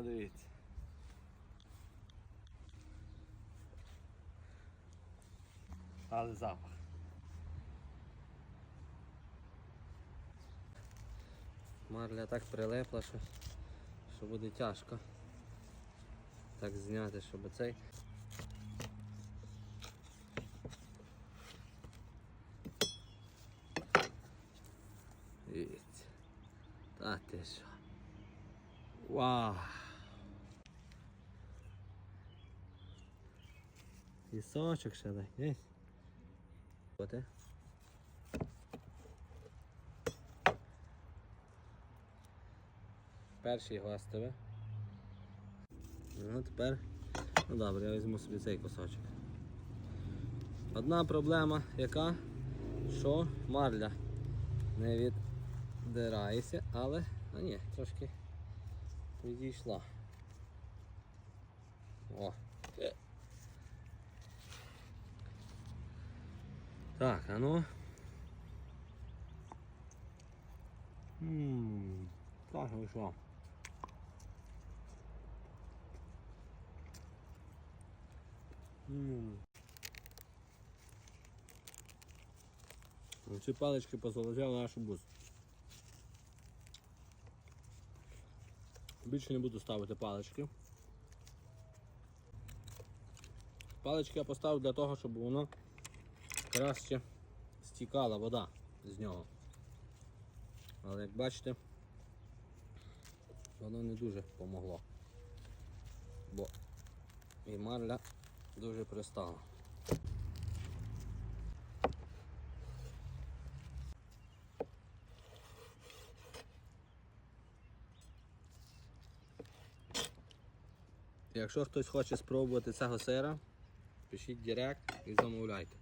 А, дивіться. Але запах. Марля так прилипла, що що буде тяжко так зняти, щоб цей. Дивіться. Та ти що. Вау! Пісочок ще дай. Оте. Перший гостеве. Ну тепер. Ну добре, я візьму собі цей кусочок. Одна проблема яка, що марля не віддирається, але а ні, трошки відійшла. О. Так, а ну. Ммм, так вийшло. Ці палички позаложили нашу бус. Більше не буду ставити палички. Палички я поставив для того, щоб воно краще стікала вода з нього. Але як бачите, воно не дуже помогло. Бо і марля дуже пристала. Якщо хтось хоче спробувати цього сира, пишіть директ і замовляйте.